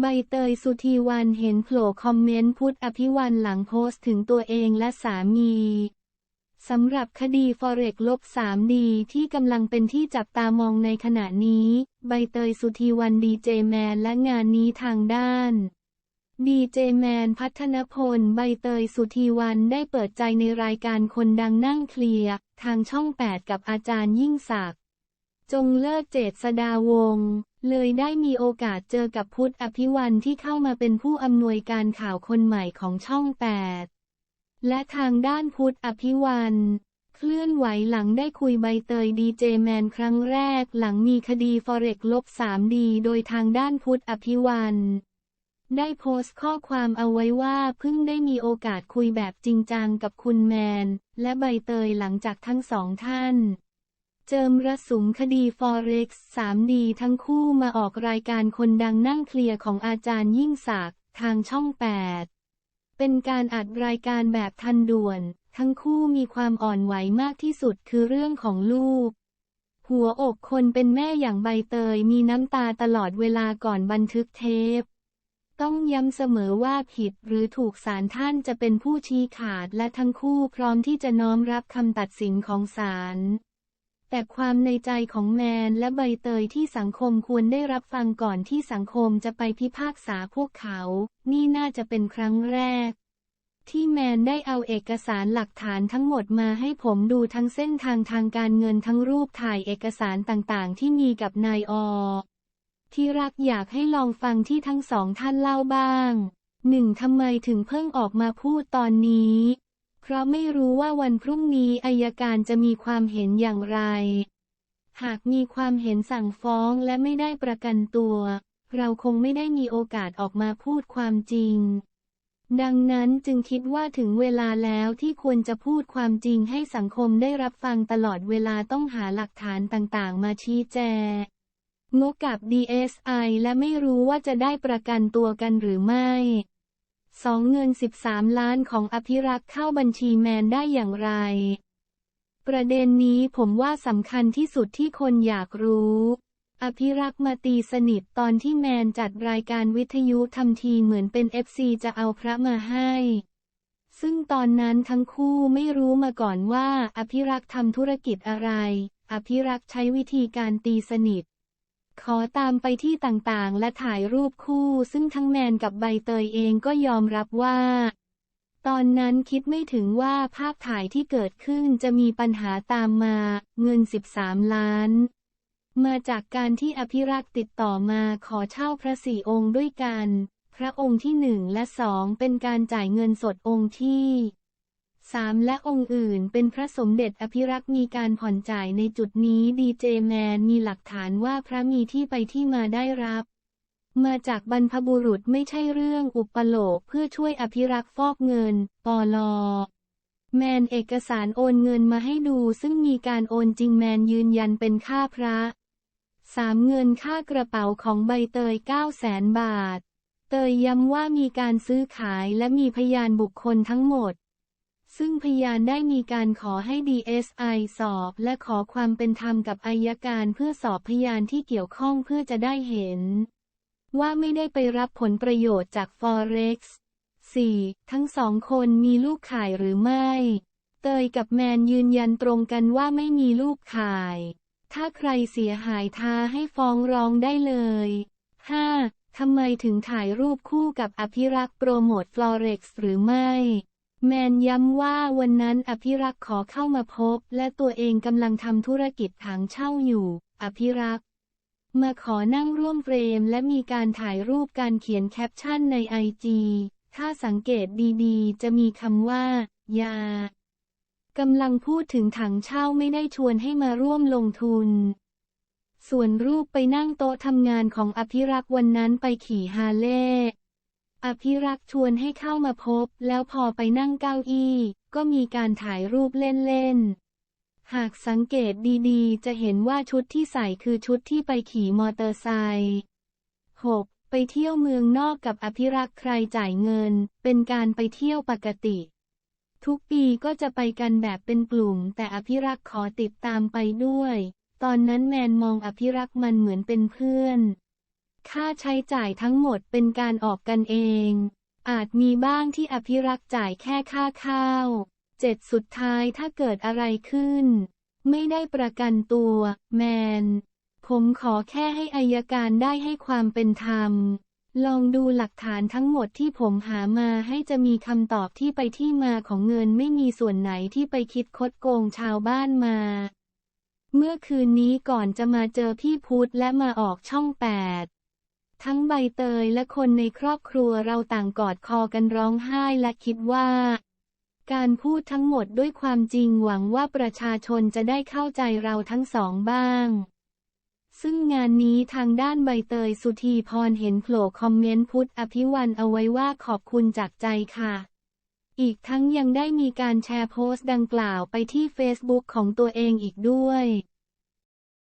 ใบเตยสุธีวันเห็นโผล่คอมเมนต์พุทธอภิวันหลังโพสต์ถึงตัวเองและสามีสำหรับคดีฟอเร็กลบ3ดีที่กำลังเป็นที่จับตามองในขณะนี้ ใบเตยสุธีวันดีเจแมนและงานนี้ทางด้านดีเจแมนพัฒนพลใบเตยสุธีวันได้เปิดใจในรายการคนดังนั่งเคลียร์ทางช่อง 8 กับอาจารย์ยิ่งศักดิ์ จงเลิกเจษดาวงเลยได้มีโอกาสเจอกับพุทธอภิวันที่เข้ามาเป็นผู้อำนวยการข่าวคนใหม่ของช่อง 8 และทางด้านพุทธอภิวันเคลื่อนไหวหลังได้คุยใบเตยดีเจแมนครั้งแรกหลังมีคดีฟอเร็กลบ3ดีโดยทางด้านพุทธอภิวันได้โพสต์ข้อความเอาไว้ว่าเพิ่งได้มีโอกาสคุยแบบจริงจังกับคุณแมน และใบเตยหลังจากทั้งสองท่าน เจิมระสุมคดีฟอเร็กซ์ 3D ทั้งคู่มาออกรายการคนดังนั่งเคลียร์ของอาจารย์ยิ่งศักดิ์ทางช่อง 8 เป็นการอัดรายการแบบทันด่วน ทั้งคู่มีความอ่อนไหวมากที่สุดคือเรื่องของลูก หัวอกคนเป็นแม่อย่างใบเตยมีน้ำตาตลอดเวลาก่อนบันทึกเทป ต้องย้ำเสมอว่าผิดหรือถูกศาลท่านจะเป็นผู้ชี้ขาดและทั้งคู่พร้อมที่จะน้อมรับคำตัดสินของศาล แต่ความในใจของแมนและใบเตยที่สังคมควรได้รับฟังก่อนที่สังคมจะไปพิพากษาพวกเขา นี่น่าจะเป็นครั้งแรก ที่แมนได้เอาเอกสารหลักฐานทั้งหมดมาให้ผมดูทั้งเส้นทางทางการเงินทั้งรูปถ่ายเอกสารต่างๆ ที่มีกับนายอที่รักอยากให้ลองฟังที่ทั้งสองท่านเล่าบ้างหนึ่งทำไมถึงเพิ่งออกมาพูดตอนนี้ เพราะไม่รู้ว่าวันพรุ่งนี้อายการจะมีความเห็นอย่างไร หากมีความเห็นสั่งฟ้องและไม่ได้ประกันตัว เราคงไม่ได้มีโอกาสออกมาพูดความจริง ดังนั้นจึงคิดว่าถึงเวลาแล้วที่ควรจะพูดความจริงให้สังคมได้รับฟังตลอดเวลาต้องหาหลักฐานต่างๆ มาชี้แจงกกับ DSI และไม่รู้ว่าจะได้ประกันตัวกันหรือไม่ สองเงิน 13 ล้านของอภิรักษ์เข้าบัญชีแมนได้อย่างไร ประเด็นนี้ผมว่าสำคัญที่สุดที่คนอยากรู้อภิรักษ์มาตีสนิทตอนที่แมนจัดรายการวิทยุทำทีเหมือนเป็น FC จะเอาพระมาให้ ซึ่งตอนนั้นทั้งคู่ไม่รู้มาก่อนว่า อภิรักษ์ทำธุรกิจอะไร อภิรักษ์ใช้วิธีการตีสนิท ขอตามไปที่ต่างๆ และถ่ายรูปคู่ ซึ่งทั้งแมนกับใบเตยเองก็ยอมรับว่า ตอนนั้นคิดไม่ถึงว่าภาพถ่ายที่เกิดขึ้นจะมีปัญหาตามมา เงิน 13 ล้าน มาจากการที่อภิรักษ์ติดต่อมาขอเช่าพระสี่องค์ด้วยกัน พระองค์ที่หนึ่งและสองเป็นการจ่ายเงินสดองค์ที่ สามและองค์อื่นเป็นพระสมเด็จอภิรักษ์มีการผ่อนจ่ายในจุดนี้ดีเจแมนมีหลักฐานว่าพระมีที่ไปที่มาได้รับ มาจากบรรพบุรุษไม่ใช่เรื่องอุปโลกเพื่อช่วยอภิรักษ์ฟอกเงิน ปลอแมนเอกสารโอนเงินมาให้ดูซึ่งมีการโอนจริงแมนยืนยันเป็นค่าพระสามเงินค่ากระเป๋าของใบเตย 9 0 0แสนบาท เตยย้ำว่ามีการซื้อขายและมีพยานบุคคลทั้งหมด ซึ่งพยานได้มีการขอให้ DSI สอบและขอความเป็นธรรมกับอายการเพื่อสอบพยานที่เกี่ยวข้องเพื่อจะได้เห็น ว่าไม่ได้ไปรับผลประโยชน์จาก Forex 4. ทั้งสองคนมีลูกข่ายหรือไม่ เตยกับแมนยืนยันตรงกันว่าไม่มีลูกข่าย ถ้าใครเสียหายท้าให้ฟ้องร้องได้เลย 5. ทำไมถึงถ่ายรูปคู่กับอภิรักษ์โปรโมท Florex หรือไม่ แมนย้ำว่าวันนั้นอภิรักษ์ขอเข้ามาพบ และตัวเองกำลังทำธุรกิจถังเช่าอยู่ อภิรักษ์มาขอนั่งร่วมเฟรม และมีการถ่ายรูปการเขียนแคปชั่นในไอจีถ้าสังเกตดีๆ จะมีคำว่า ยากำลังพูดถึงถังเช่าไม่ได้ชวนให้มาร่วมลงทุน ส่วนรูปไปนั่งโต๊ะทำงานของอภิรักษ์วันนั้นไปขี่ฮาเลย์ อภิรักษ์ชวนให้เข้ามาพบ แล้วพอไปนั่งเก้าอี้ ก็มีการถ่ายรูปเล่นๆ หากสังเกตดีๆ จะเห็นว่าชุดที่ใส่คือชุดที่ไปขี่มอเตอร์ไซค์ 6. ไปเที่ยวเมืองนอกกับอภิรักษ์ใครจ่ายเงิน เป็นการไปเที่ยวปกติ ทุกปีก็จะไปกันแบบเป็นกลุ่ม แต่อภิรักษ์ขอติดตามไปด้วย ตอนนั้นแมนมองอภิรักษ์มันเหมือนเป็นเพื่อน ค่าใช้จ่ายทั้งหมดเป็นการออกกันเอง อาจมีบ้างที่อภิรักษ์จ่ายแค่ค่าข้าวเจ็ดสุดท้ายถ้าเกิดอะไรขึ้น ไม่ได้ประกันตัว แมน ผมขอแค่ให้อายการได้ให้ความเป็นธรรม ลองดูหลักฐานทั้งหมดที่ผมหามาให้จะมีคำตอบที่ไปที่มาของเงินไม่มีส่วนไหนที่ไปคิดคดโกงชาวบ้านมา เมื่อคืนนี้ก่อนจะมาเจอพี่พุทธและมาออกช่องแปด ทั้งใบเตยและคนในครอบครัวเราต่างกอดคอกันร้องไห้และคิดว่า การพูดทั้งหมดด้วยความจริงหวังว่าประชาชนจะได้เข้าใจเราทั้งสองบ้าง ซึ่งงานนี้ทางด้านใบเตยสุธีพรเห็นโผล่คอมเมนต์พุทธอภิวันเอาไว้ว่าขอบคุณจากใจค่ะ อีกทั้งยังได้มีการแชร์โพสต์ดังกล่าวไปที่เฟซบุ๊กของตัวเองอีกด้วย